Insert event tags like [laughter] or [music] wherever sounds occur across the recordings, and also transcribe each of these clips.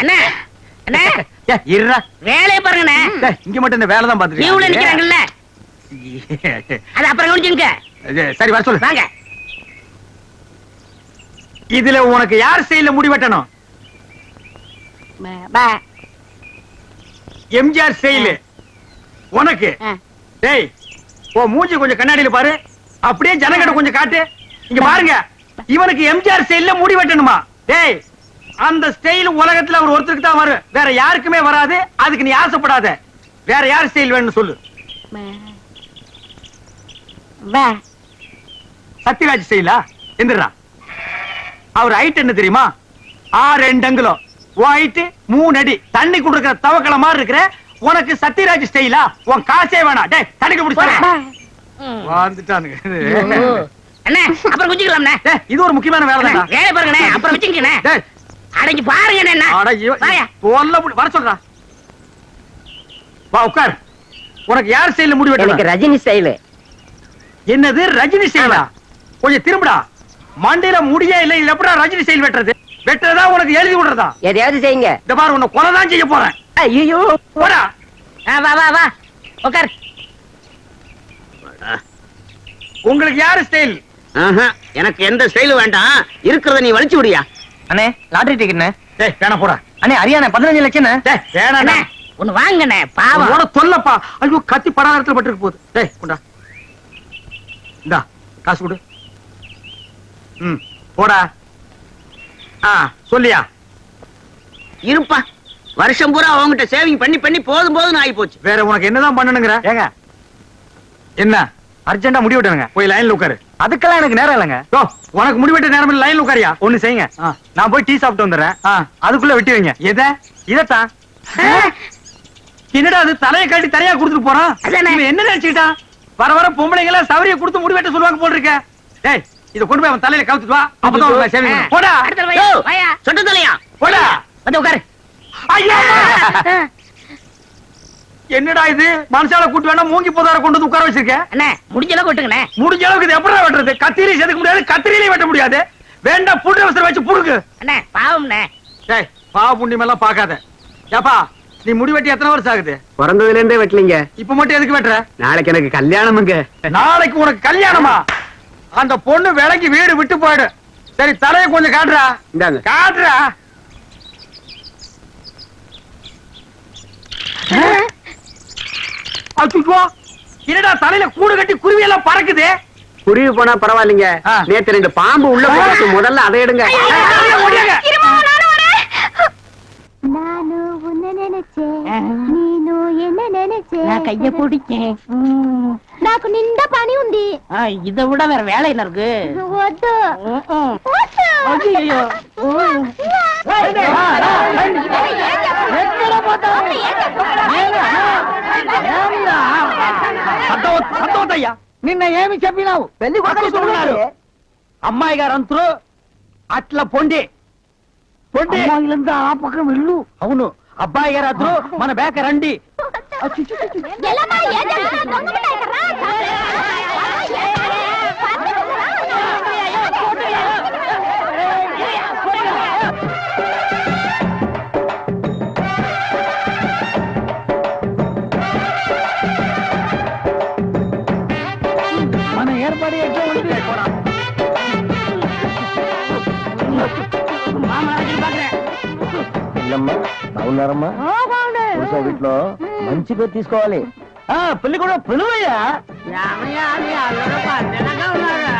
அண்ணா அண்ணா. ஏ, இருடா. வேலையை பாருங்கண்ணே. டேய், இங்க மட்டும் இந்த வேலை தான் லீவ்ல பாத்துட்டு நிக்கிறாங்கல்ல. அது அப்புறம் கவனிச்சுங்க சரி வர சொல்லு. வாங்க. இதுல உனக்கு யார் ஸ்டைல்ல முடி வெட்டணும்? எம்ஜிஆர் ஸ்டைல் உனக்கு? டேய் ஓ மூஞ்சி கொஞ்சம் கண்ணாடியில பாரு. அப்படியே ஜனங்கிட்ட கொஞ்சம் காட்டு. இங்க பாருங்க. இவனுக்கு எம்ஜிஆர் ஸ்டைல்ல முடி வெட்டணுமா? டேய் அந்த ஸ்டைல் உலகத்துல அவர் ஒருத்தருக்கு தான் வரும். வேற யாருக்குமே வராது. அதுக்கு நீ ஆசைப்படாத. வேற யார் ஸ்டைல் வேணும்னு சொல்லு. சத்யராஜ் ஸ்டைலா எந்திரா. அவர் ஹைட் என்ன தெரியுமா? ஆறு ரெண்டு அங்குலம் ஹைட் மூணு அடி. தண்ணி குடுக்கிற தவக்கல மாதிரி இருக்கிற உனக்கு சத்யராஜ் ஸ்டைலா உன் காசே வேணாம். டேய் தண்ணிக்கு பிடிச்சா வந்துட்டானுங்க அண்ணே அப்புறம் குஞ்சிக்கலாம்ண்ணே இது ஒரு முக்கியமான வேலை வேலை பாருங்கண்ணே. அப்புறம் வச்சுக்கண்ணே அடங்கி பாருங்க என்ன வர சொல்றா. வா உட்கார். உனக்கு யார் ஸ்டைல்ல முடி எனக்கு ரஜினி ஸ்டைலு என்னது ரஜினி ஸ்டைலா கொஞ்சம் திரும்புடா. மண்டையில முடியே இல்ல இது எப்படா ரஜினி ஸ்டைல் வெட்டுறது? வெட்டுறதா உனக்கு எழுதி விடுறதா? எதையாவது செய்யுங்க. இந்த பாரு உன்னை கொலை தான் செய்ய போறேன். ஐயோ போடா. வா வா வா. உட்கார். உங்களுக்கு யாரு ஸ்டைல் எனக்கு எந்த ஸ்டைலும் வேண்டாம். இருக்கிறத நீ வலிச்சு விடியா. அண்ணே லாட்டரி டிக்கெட்ண்ணே டேய் வேணா போடா. அண்ணே அரியாண்ணே பதினஞ்சு லட்சம் டேய் வேணாண்ணா அண்ணே ஒண்ணு வாங்கண்ணே பாவம். உன தொல்லப்பா. ஐயோ கத்தி படாரத்துல பட்டிருக்கு போகுது. டேய் கொண்டா. இந்தா காசு கொடு. ம் போடா. ஆ சொல்லியா? இருப்பா. வருஷம் பூரா அவங்ககிட்ட சேவிங் பண்ணி பண்ணி போதும் போதும் ஆகி போச்சு வேற உனக்கு என்னதான் பண்ணணுங்கிற? ஏங்க. என்ன? அர்ஜென்டா முடி வெட்டணுங்க. போய் லைன்ல உட்காரு. அதுக்கெல்லாம் எனக்கு நேரம் இல்லைங்க. ஓ உனக்கு முடிவெட்ட நேரம் இல்ல லைன்ல உட்காரியா? ஒண்ணு செய்யுங்க. நான் போய் டீ சாப்பிட்டு வந்துடுறேன். அதுக்குள்ள வெட்டி வைங்க. எதை? இதத்தான். என்னடா அது தலையை கட்டி தரையா கொடுத்துட்டு போறான்? என்ன நினைச்சுக்கிட்டான்? வர வர பொம்பளைங்க எல்லாம் சவரிய கொடுத்து முடி வெட்ட சொல்லுவாங்க போல் இருக்க டேய் இத கொண்டு போய் அவன் தலையில கவுத்துட்டு வா. அப்பதான். போடா. சொட்ட தலையா. போடா. வந்து உட்காரு. ஐயா. என்னடா இது? மனுஷால கூட்டு வேணா மூங்கி போதார கொண்டு வந்து உட்கார வச்சிருக்க அண்ணே முடிஞ்ச அளவுக்கு விட்டுங்கண்ணே முடிஞ்ச அளவுக்கு இது எப்படி வெட்டுறது? கத்திரி செதுக்க முடியாது கத்திரியிலே வெட்ட முடியாது. வேண்டாம் புட்டு அவசரம் வச்சு புடுக்கு அண்ணே பாவம்ண்ணே. டேய் பாவ புண்ணியம் எல்லாம் பாக்காத ஏப்பா நீ முடி வெட்டி எத்தனை வருஷம் ஆகுது? பிறந்ததுல இருந்தே வெட்டலீங்க. இப்ப மட்டும் எதுக்கு வெட்டுற? நாளைக்கு எனக்கு கல்யாணமுங்க நாளைக்கு உனக்கு கல்யாணமா? அந்த பொண்ணு விலைக்கு வீடு விட்டு போயிடு. சரி தலையை கொஞ்சம் காட்டுறா. காட்டுறா. என்னடா தலையில கூடு கட்டி குருவி எல்லாம் பறக்குது? குருவி போனா பரவாயில்லைங்க. நேத்து ரெண்டு பாம்பு உள்ள போச்சு முதல்ல அதை எடுங்க. கைய பிடிச்சேன். నాకు నిండా పని ఉంది ఇది కూడా వేరే వేళ నాకు వద్దు ఎక్కడ పోతా నిన్న ఏమి చెప్పినావు? పెళ్ళి కొడుకున్నారు అమ్మాయి గారు అట్లా పొండి. పొండి. ఆ పక్క వెళ్ళు. అవును. అబ్బాయి గారు అద్దరు మన బేక రండి. బాగున్నారమ్మా పురుష వీటిలో మంచి పేరు తీసుకోవాలి ఆ పెళ్లి కూడా పిలువయ్యా ఏమయ్యా, మీ అల్లుడు పద్దెనగా ఉన్నాడా?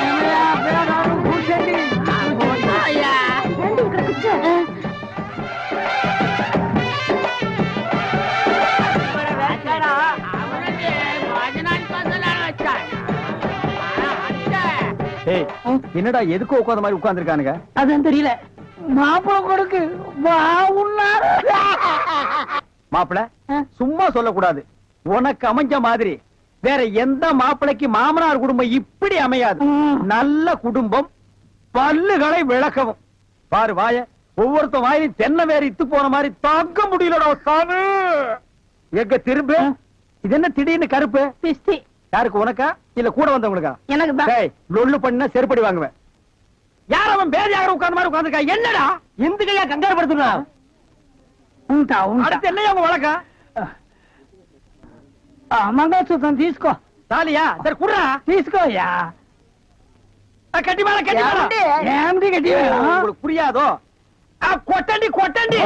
ఏమయ్యా, పిల్లగాడు కూర్చోండి. ఆ, కూర్చోయ్యా. రండి, ఇక్కడ కూర్చో. ఎక్కడ? అవునండి, భోజనానికి వదలని వచ్చాను. ఆ, అంతే. ஏய் என்னடா எதுக்கு உட்காந்த மாதிரி உட்கார்ந்துருக்கானுங்க அதான் தெரியல மாப்பிள கொடுக்கு பாவுன்னாரு மாப்பிள சும்மா சொல்லக்கூடாது. உனக்கு அமைஞ்ச மாதிரி. வேற எந்த மாப்பிளைக்கு மாமனார் குடும்பம் இப்படி அமையாது. நல்ல குடும்பம் பல்லுகளை விளக்கவும். பாரு வாய ஒவ்வொருத்த வாயிலும் தென்னை வேற இத்து போன மாதிரி தாங்க முடியல சாமி எங்க திரும்ப? இது என்ன திடீர்னு கருப்பு? பிஸ்தி யாருக்கு உனக்கா? இல்ல கூட வந்தவங்களுக்கா? எனக்கு லொல்லு பண்ண செருப்படி வாங்குவேன். யார் அவன் பேதி ஆகிற உட்கார்ந்து மாதிரி உட்கார்ந்துருக்கா? என்னடா? இந்துக்கையா கங்காரப்படுத்துனா ఉంటా ఉంటా. తెల్లయ్య ఒక వడక మంగళసూత్రం తీసుకో. చాలియా సరే కుర్రా. తీసుకోయా కట్టి మేడ కట్టి ఏమిటి కట్టి ఇప్పుడు పురియాదో కొట్టండి కొట్టండి.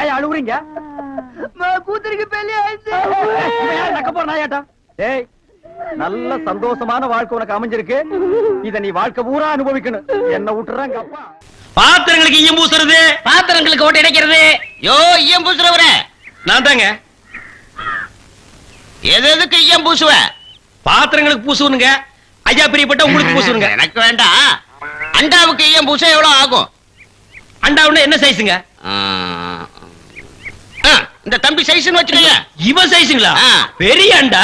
ஏன் அழுவுறீங்க? கூத்தருக்கு பெரிய ஏய் நல்ல சந்தோஷமான வாழ்க்கை உனக்கு அமைஞ்சிருக்கு. இத நீ வாழ்க்கை பூரா அனுபவிக்கணும். என்ன விட்டுறாங்க அப்பா. பாத்திரங்களுக்கு ஈயம் பூசுறது. பாத்திரங்களுக்கு ஓட்டு இடைக்கிறது யோ ஈயம் பூசுறவர. நான் தாங்க. எது எதுக்கு ஈயம் பூசுவ? பாத்திரங்களுக்கு பூசுவனுங்க. ஐயா பிரியப்பட்ட உங்களுக்கு பூசுவனுங்க. [laughs] எனக்கு வேண்டாம் அண்டாவுக்கு ஈயம் பூச எவ்வளவு ஆகும்? அண்டாவுன்னு என்ன சைஸுங்க இந்த தம்பி சைஸ்னு வச்சுக்கோங்க. இவன் சைஸுங்களா. பெரிய அண்டா.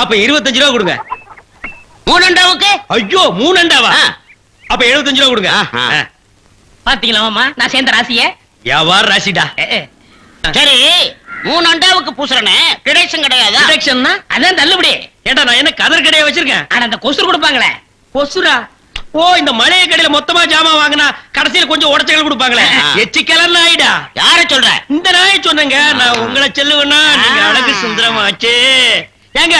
அப்ப இருபத்தஞ்சு ரூபா கொடுங்க. மூணு அண்டாவுக்கு? ஐயோ மூணு அண்டாவா. அப்ப எழுபத்தஞ்சு ரூபா கொடுங்க. பாத்தீங்களா மாமா? நான் சேர்ந்த ராசிய? வியாபார ராசிடா? சரி மூணு அண்டாவுக்கு பூசுறனே. கிடைச்சும் கிடையாதா? டிடெக்ஷன்னா அதான் தள்ளுபடி. ஏண்டா நான் என்ன கதர் கடையா வச்சிருக்கேன்? ஆனா அந்த கொசுறு கொடுப்பாங்களே. கொசுரா? ஓ இந்த மளிகை கடையில மொத்தமா ஜாமான் வாங்கினா கடைசியில கொஞ்சம் உடச்சல் கொடுப்பாங்களே. எச்சி கிளர் ஆயிடா யார சொல்ற? இந்த நாய் சொன்னேங்க. நான் உங்களை செல்லுவேன்னா நீங்க. அழகு சுந்தரமாச்சு ஏங்க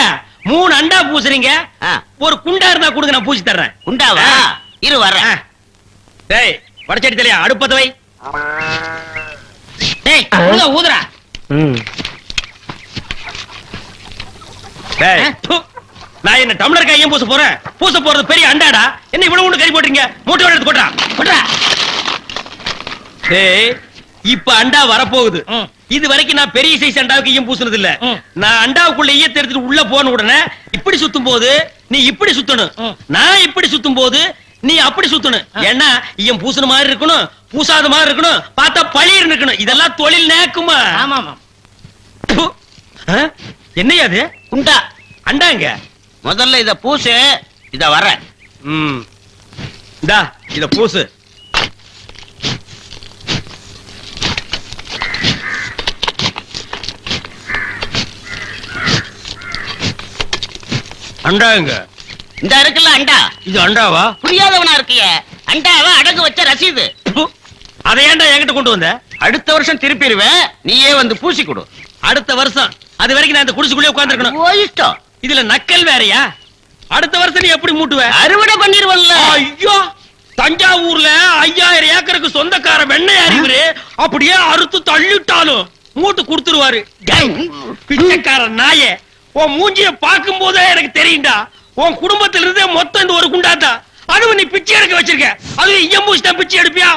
மூணு அண்டா பூசுறீங்க. ஒரு குண்டா இருந்தா கொடுங்க நான் பூசி தர்றேன். உண்டாவா ஆ. இரு வர்றேன். டேய் வடச்சடி தலையா அடுப்பத்த வை டேய் ஊதுடா டேய். நான் என்ன டம்ளர் கையும் பூச போறேன்? பூச போறது பெரிய அண்டாடா? என்ன இவ்வளவு ஒண்ணு கறி போட்டீங்க மூட்டை எடுத்து கொட்டா டேய் இப்ப அண்டா வரப்போகுது. இது வரைக்கும் நான் பெரிய சைஸ் அண்டாவுக்கு ஈயம் பூசுனது இல்ல. நான் அண்டாவுக்குள்ள ஈயத்தை எடுத்துட்டு உள்ள போன உடனே இப்படி சுத்தும் போது நீ இப்படி சுத்தணும். நான் இப்படி சுத்தும் போது நீ அப்படி சுத்தணும். ஏன்னா ஈயம் பூசுன மாதிரி இருக்கணும் பூசாத மாதிரி இருக்கணும் பார்த்தா பழிர் இருக்கணும். இதெல்லாம் தொழில் நேக்குமா? ஆமா? என்னய்யா அது? உண்டா அண்டாங்க? முதல்ல இத பூசு இத வர்றேன் ம். இந்தா இத பூசு. அண்டாங்க இந்த இருக்குல்ல அண்டா. இது அண்டாவா? புரியாதவனா இருக்கிய. அண்டாவை அடகு வச்ச ரசீது. அதை ஏன்டா என்கிட்ட கொண்டு வந்த? அடுத்த வருஷம் திருப்பிடுவேன் நீயே வந்து பூசி கொடு. அடுத்த வருஷம் அது வரைக்கும் நான் இந்த குடிசுக்குள்ளே உட்கார்ந்திருக்கணும். ஓ இஷ்டம். இதுல நக்கல் வேறயா? அடுத்த வருஷம் நீ எப்படி மூட்டுவ? அறுவடை பண்ணிருவல்ல ஐயோ! தஞ்சாவூர்ல ஐயாயிரம் ஏக்கருக்கு சொந்தக்கார வெண்ணெய் அறிவுரு அப்படியே அறுத்து தள்ளிட்டாலும் மூட்டு கொடுத்துருவாரு. பிச்சைக்கார நாயே உன் மூஞ்சிய பார்க்கும் போதே எனக்கு தெரியும்டா. உன் குடும்பத்துல இருந்தே மொத்தம் இந்த ஒரு குண்டாத்தா? அதுவும் நீ பிச்சை எடுக்க வச்சிருக்க. ஐயம் தான் பிச்சை எடுப்பியா?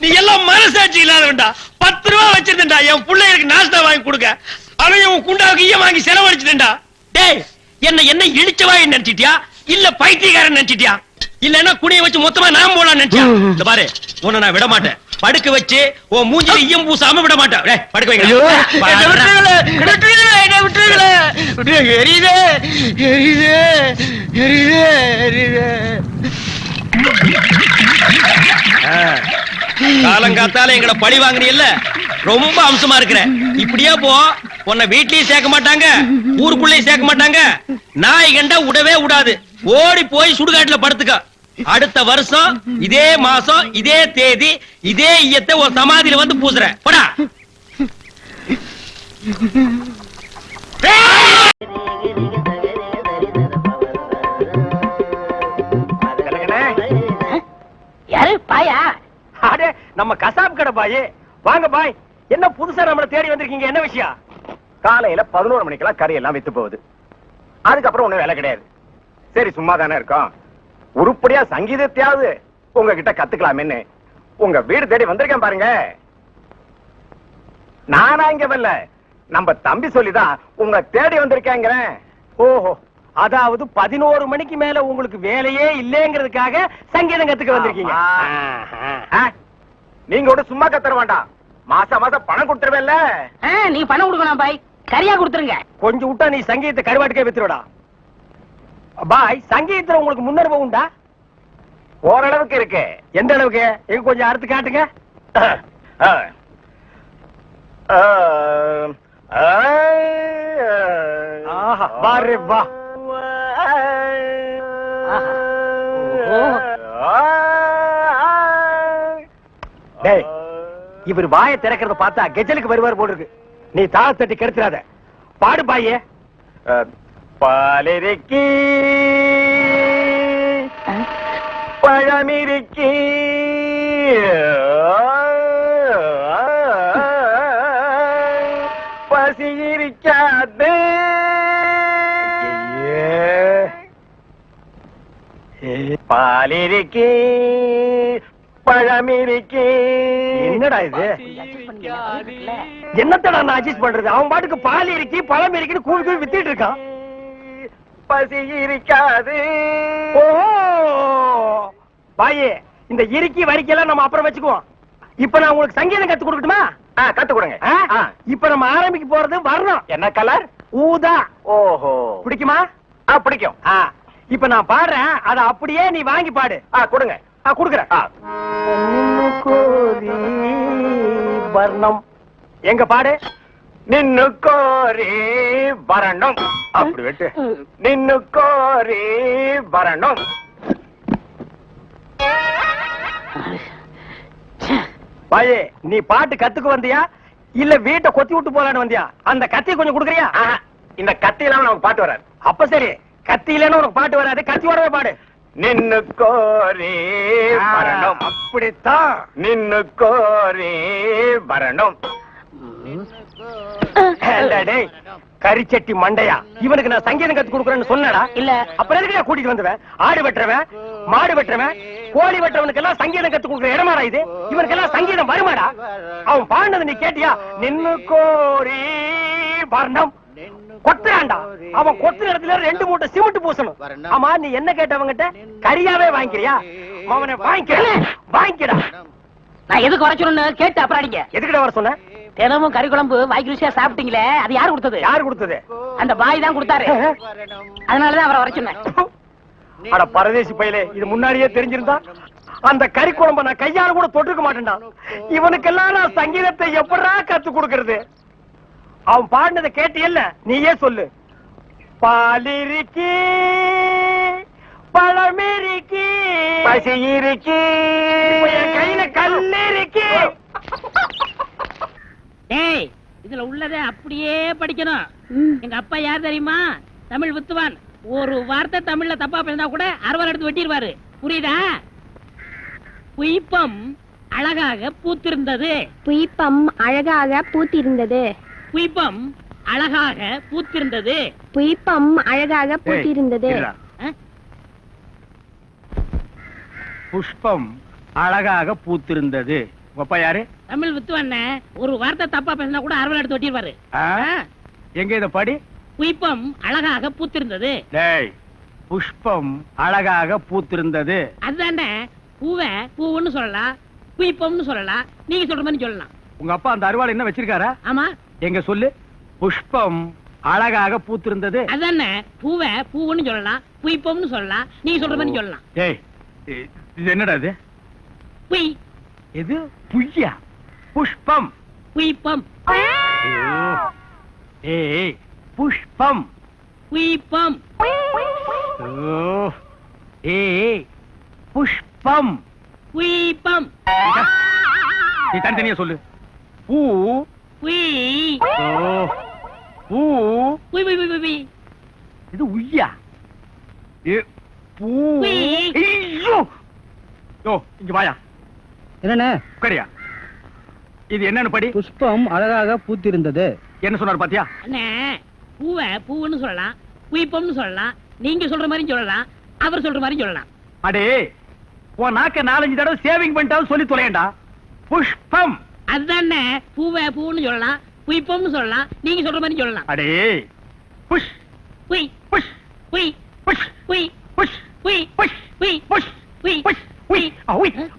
நீ எல்லாம் மனசாட்சி இல்லாதவன்டா. பத்து ரூபா வச்சிருந்தா என் பிள்ளைகளுக்கு நாஸ்தா வாங்கி கொடுக்க. அவன் குண்டாவுக்கு ஈயம் வாங்கி செலவழிச்சிட்டா டேய் என்ன என்ன இழிச்சவாய் நினைச்சிட்டியா? இல்ல பைத்தியக்காரன் நினைச்சிட்டியா? இல்லன்னா குனிய வச்சு மொத்தமா நான் போலாம் நினைச்சியா இந்த பாரு உன்னை நான் விட மாட்டேன் படுக்க வச்சு உன் மூஞ்சில ஈயம் பூசாம விட மாட்டேன் டேய், படுக்க வைங்க. எரியுதே எரியுதே எரியுதே எரியுதே. காலங்காத்தால எங்களை பழி வாங்குறீல்ல ரொம்ப அம்சமா இருக்கிற. இப்படியே போ. உன்னை வீட்லயும் சேர்க்க மாட்டாங்க ஊருக்குள்ளயும் சேர்க்க மாட்டாங்க. நாய் கண்டா விடவே விடாது ஓடி போய் சுடுகாட்டுல படுத்துக்க. அடுத்த வருஷம் இதே மாசம் இதே தேதி இதே ஈயத்தை ஒரு சமாதியில வந்து பூசுறேன். போடா. யாரு? பாயா? அடே நம்ம கசாப் கடை பாய். வாங்க பாய் என்ன புதுசா நம்மள தேடி வந்திருக்கீங்க? என்ன விஷயம்? காலையில பதினோரு மணிக்கெல்லாம் கறி எல்லாம் வித்து போகுது. அதுக்கப்புறம் ஒண்ணும் வேலை கிடையாது. சரி சும்மா தானே இருக்கோம். உருப்படியா சங்கீதத்தையாவது உங்ககிட்ட கத்துக்கலாமேன்னு உங்க வீடு தேடி வந்திருக்கேன் பாருங்க. நானா இங்க வரல. நம்ம தம்பி சொல்லிதான் உங்க தேடி வந்திருக்கேங்கிறேன். ஓஹோ அதாவது பதினோரு மணிக்கு மேல உங்களுக்கு வேலையே இல்லைங்கிறதுக்காக சங்கீதம் கத்துக்க வந்திருக்கீங்க? நீங்க கூட சும்மா கத்துற வேண்டாம். மாசம் மாசம் பணம் கொடுத்துருவேன்ல. ஆ, நீ பணம் கொடுக்கணும் பாய். சரியா கொடுத்துருங்க. கொஞ்சம் விட்டா நீ சங்கீதத்தை கருவாட்டுக்கே வித்துருடா. பாய் சங்கீதத்துல உங்களுக்கு முன்னர்வு உண்டா? ஓரளவுக்கு இருக்கு. எந்த அளவுக்கு? எங்க கொஞ்சம் அறுத்து காட்டுங்க. ஆஹா, வா. இவர் வாயை திறக்கிறத பார்த்தா கெஜலுக்கு வருவார் போல் இருக்கு. நீ தாள தட்டி கெடுத்துறாத. பாடு பாயே. பாலிருக்கி. பழமிருக்கி. பசி இருக்காது பாலிருக்கி. பழமிருக்கி என்னடா இது? என்னத்தடா நான் அட்ஜஸ்ட் பண்றது? அவன் பாட்டுக்கு பால் இருக்கி பழம் இருக்குன்னு கூவி கூவி வித்திட்டு இருக்கான். பசி இருக்காது. ஓ பாயே இந்த இறுக்கி வரிக்கையெல்லாம் நம்ம அப்புறம் வச்சுக்குவோம். இப்ப நான் உங்களுக்கு சங்கீதம் கத்து கொடுக்கட்டுமா? கத்து கொடுங்க. இப்ப நம்ம ஆரம்பிக்க போறது வரணும். என்ன கலர் ஊதா. ஓஹோ. பிடிக்குமா? பிடிக்கும். இப்ப நான் பாடுறேன் அத அப்படியே நீ வாங்கி பாடு. கொடுங்க. ஆ குடுக்குறேன். ஆ. வர்ணம். எங்க பாடு? நின்னு கோரி வரணும். அப்படி வெட்டு. நின்னு கோரி வரணும். பாயே நீ பாட்டு கத்துக்க வந்தியா? இல்ல வீட்டை கொத்தி விட்டு போலான்னு வந்தியா? அந்த கத்தி கொஞ்சம் குடுக்குறியா? இந்த கத்தி இல்லாம நமக்கு பாட்டு வராது. அப்ப சரி கத்தி இல்லைன்னு உனக்கு பாட்டு வராது. கத்தியோடவே பாடு. நின்னு கோரி வரணும். அப்படித்தான். நின்னு கோரி வரணும். கரிச்சட்டி மண்டையா? இவனுக்கு நான் சங்கீதம் கத்து கொடுக்குறேன்னு சொன்னடா. இல்ல. அப்புறம் எதுக்கு கூட்டிட்டு வந்துவேன்? ஆடு வெட்டுறவன் மாடு வெட்டுறவன் கோழி வெட்டுறவனுக்கு எல்லாம் சங்கீதம் கத்து கொடுக்குற இடமாடா இது? இவனுக்கு எல்லாம் சங்கீதம் வருமாடா? அவன் பாடினது நீ கேட்டியா? நின்னு கோரி வர்ணம். கொத்துறான்டா அவன் கொத்துற இடத்துல ரெண்டு மூட்டை சிமெண்ட் பூசணும். ஆமா நீ என்ன கேட்டவங்கிட்ட? கரியாவே வாங்கிக்கிறியா? அவனை வாங்கிக்க வாங்கிக்கடா. நான் எதுக்கு வர சொல்லணும்னு கேட்டு அப்புறம் அடிங்க. எதுக்கிட்ட வர சொன்ன? தினமும் கறி குழம்பு வாய்க்கு ருசியா சாப்பிட்டீங்களே அது யாரு கொடுத்தது? யாரு கொடுத்தது? அந்த பாய் தான் கொடுத்தாரு. அதனாலதான் அவரை வர சொன்னேன். [laughs] அட பரதேசி பயலே இது முன்னாடியே தெரிஞ்சிருந்தா? அந்த கறி குழம்ப நான் கையால கூட தொட்டுக்க மாட்டேன்டா. இவனுக்கெல்லாம் நான் சங்கீதத்தை எப்படா கத்து கொடுக்கறது? அவன் பாடினதை கேட்டியல்ல? நீயே சொல்லு. பாலிருக்கி பழமிருக்கி பசி இருக்கி கையில கல்லிருக்கி. டேய் இதுல உள்ளதை அப்படியே படிக்கணும். எங்க அப்பா யார் தெரியுமா? தமிழ் வித்துவான். ஒரு வார்த்தை தமிழ்ல தப்பா பேசினா கூட அறுவாள் எடுத்து வெட்டிடுவாரு. புரியுதா? புய்பம் அழகாக பூத்திருந்தது. புய்பம் அழகாக பூத்திருந்தது. புய்பம் அழகாக பூத்திருந்தது. புய்பம் அழகாக பூத்திருந்தது? புஷ்பம் அழகாக பூத்திருந்தது. அப்பா யாரு? தமிழ் வித்துவான் ஒரு வார்த்தை தப்பா பேசினா கூட அறுவாள் எடுத்து வெட்டிடுவாரு எங்க இத படி? புய்பம் அழகாக பூத்திருந்தது. டேய் புஷ்பம் அழகாக பூத்திருந்தது. அதுதானே பூவை பூவுன்னு சொல்லலாம் புய்பம்னு சொல்லலாம் நீங்க சொல்ற மாதிரி சொல்லலாம். உங்க அப்பா அந்த அருவாள் என்ன வச்சிருக்காரா? ஆமா. எங்க சொல்லு? புஷ்பம் அழகாக பூத்திருந்தது. அதானே? பூவை பூவுன்னு சொல்லலாம் புய்பம்னு சொல்லலாம் நீங்க சொல்ற மாதிரி சொல்லலாம். இது என்னடா இது? புய் இது புய்யா புஷ்பம். புய்பம். ஏய் புஷ்பம். புய்பம் ஓ. ஏய் புஷ்பம். புய்பம் நீ தனித்தனியா சொல்லு. பூ ஓ. பூ இது உய்யா ஏ உய். ஐயோ யோ இங்க வாயா என்னண்ணே? உட்காரியா. இது என்னன்னு படி. புஷ்பம் அழகாக பூத்திருந்தது. என்ன சொன்னாரு பாத்தியா? அண்ணே பூவை பூவுன்னு சொல்லலாம் புய்பம்னு சொல்லலாம் நீங்க சொல்ற மாதிரி சொல்லலாம் அவர் சொல்ற மாதிரி சொல்லலாம். அடே உன் நாக்க நாலஞ்சு தடவை சேவிங் பண்ணிட்டாலும் சொல்லி தொலையண்டா. புஷ்பம். அதுதானே பூவை பூவுன்னு சொல்லலாம் புய்பம்னு சொல்லலாம் நீங்க சொல்ற மாதிரி சொல்லலாம். அடே புஷ். புய் புஷ். புய் புஷ். புய் புஷ். புய் புஷ். புய் புஷ். புய் புஷ். உய்.